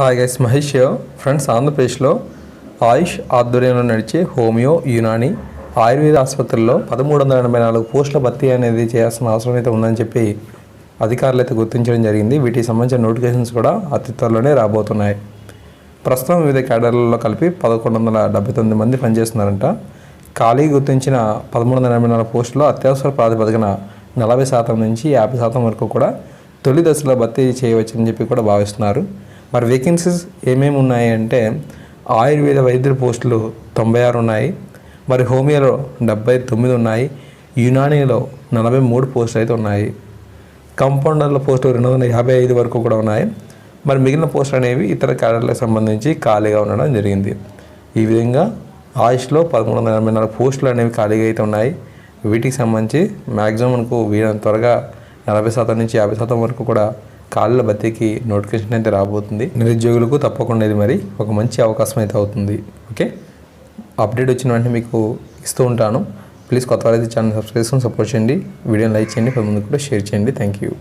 Hi guys Mahesh friends ఆంధ్రప్రదేశ్లో ఆయుష్ ఆధ్వర్యంలో నడిచే హోమియో యునాని ఆయుర్వేద ఆసుపత్రుల్లో పదమూడు వందల ఎనభై నాలుగు పోస్టుల భర్తీ అనేది చేయాల్సిన అవసరం అయితే ఉందని చెప్పి అధికారులు అయితే గుర్తించడం జరిగింది. వీటికి సంబంధించిన నోటిఫికేషన్స్ కూడా అతి త్వరలోనే రాబోతున్నాయి. ప్రస్తుతం వివిధ క్యాడర్లలో కలిపి పదకొండు వందల డెబ్బై తొమ్మిది మంది పనిచేస్తున్నారంట. ఖాళీ గుర్తించిన పదమూడు వందల ఎనభై నాలుగు పోస్టులో అత్యవసర ప్రాతిపదికన నలభై శాతం నుంచి యాభై శాతం వరకు కూడా తొలి దశలో భర్తీ చేయవచ్చని చెప్పి కూడా భావిస్తున్నారు. మరి వేకెన్సీస్ ఏమేమి ఉన్నాయి అంటే ఆయుర్వేద వైద్యుల పోస్టులు తొంభై ఆరు ఉన్నాయి. మరి హోమియోలో డెబ్బై తొమ్మిది ఉన్నాయి. యునానీలో నలభై మూడు పోస్టులు అయితే ఉన్నాయి. కంపౌండర్ల పోస్టులు రెండు వందల యాభై ఐదు వరకు కూడా ఉన్నాయి. మరి మిగిలిన పోస్టులు అనేవి ఇతర క్యాడర్లకు సంబంధించి ఖాళీగా ఉండడం జరిగింది. ఈ విధంగా ఆయుష్లో పదమూడు వందల ఎనభై నాలుగు పోస్టులు అనేవి ఖాళీగా అయితే ఉన్నాయి. వీటికి సంబంధించి మ్యాక్సిమం మనకు వీలైనంత త్వరగా నలభై శాతం నుంచి యాభై శాతం వరకు కూడా కాళ్ళ బతికి నోటిఫికేషన్ అయితే రాబోతుంది. నిరుద్యోగులకు తప్పకుండా ఇది మరి ఒక మంచి అవకాశం అయితే అవుతుంది. ఓకే? అప్డేట్ వచ్చిన వెంటనే మీకు ఇస్తూ ఉంటాను. ప్లీజ్ కొత్త వాళ్ళైతే ఛానల్ సబ్స్క్రైబ్ చేసుకొని సపోర్ట్ చేయండి. వీడియోని లైక్ చేయండి. పది మంది కూడా షేర్ చేయండి. Thank you.